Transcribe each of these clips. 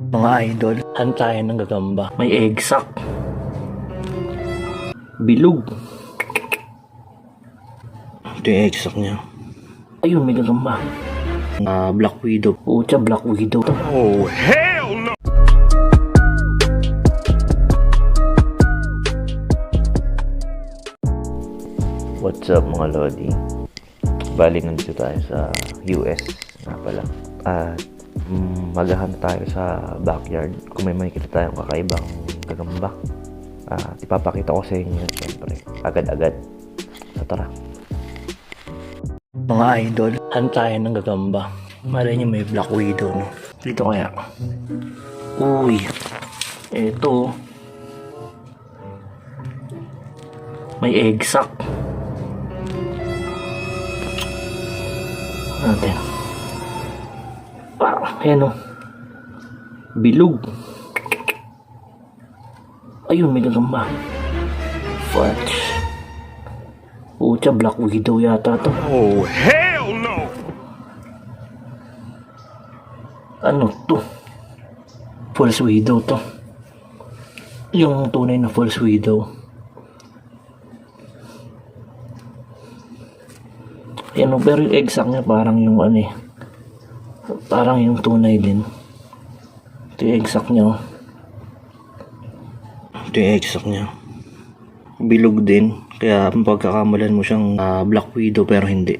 Mga idol, han tayo ng gagamba. May egg sack. Bilog. Ito yung egg sack niya. Ayun, may gagamba. Ah, Black Widow. Pucha, Black Widow. Oh, hell no! What's up mga Lodi? Bali nandito tayo sa US nga pala. At maghahanap tayo sa backyard kung may makikita tayong kakaibang gagamba. At ipapakita ko sa inyo syempre agad-agad. So tara. Mga idol, han tayo ng gagamba. Malay niyo may Black Widow, no? Dito kaya. Uy. Eto. May egg sack. Natin. Ayan o. Bilog. Ayun, may gagamba. Fudge. Pucha, Black Widow yata to. Oh, hell no! ano to? False widow to. Yung tunay na false widow. Yan, oh, pero yung exact niya parang yung ano eh. Parang yung tunay din. Ito yung exact niya. oh. Ito yung exact niya. Bilog din. Kaya pagkakamalan mo siyang ah, Black Widow pero hindi.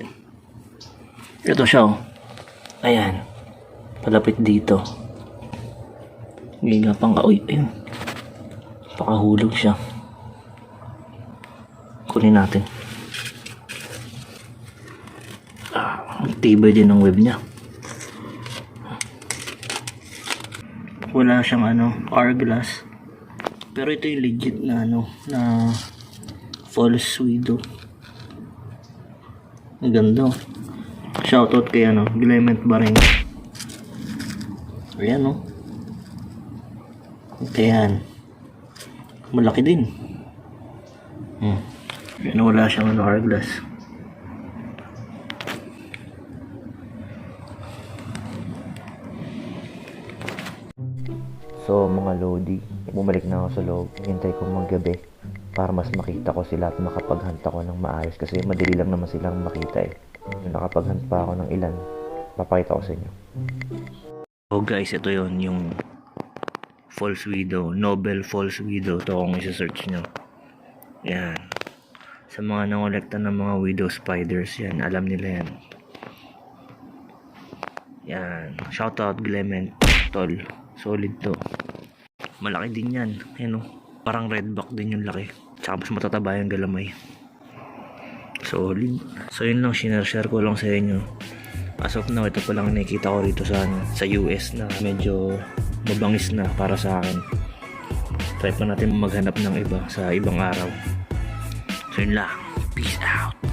Ito siya oh. Ayan. Palapit dito. Gigapang ka. Uy, ayun. Pakahulog siya. Kunin natin. Ah, tibay din ng web niya. Wala siyang ano, hourglass. Pero ito yung legit na ano, na false widow. Ang ganda. oh. Shoutout kay ano, Clement Bareng. Ayan o. Ayan. Malaki din. Hmm. Ayan, wala siyang ano, hourglass. So mga Lodi, bumalik na ako sa loob. Hintay ko maggabi para mas makita ko sila at makapaghanta ko ng maayos kasi madali lang naman silang makita eh. Yung nakapaghunt pa ako ng ilan, papakita ko sa inyo. Oh guys, ito yon yung false widow, Nobel false widow. Ito kung isa-search nyo. Yan. Sa mga nangolekta ng mga widow spiders, yan. Alam nila yan. Yan. Shoutout Clement. Tol. Solid to. Malaki din yan. Yan o. Parang redback din yung laki. Tsaka mas matataba yung galamay. Solid. So yun lang, sinare-share ko lang sa inyo. As of now, ito pa lang nakikita ko rito sa, sa US na medyo mabangis na para sa akin. Try pa natin maghanap ng iba sa ibang araw. So yun lang. Peace out.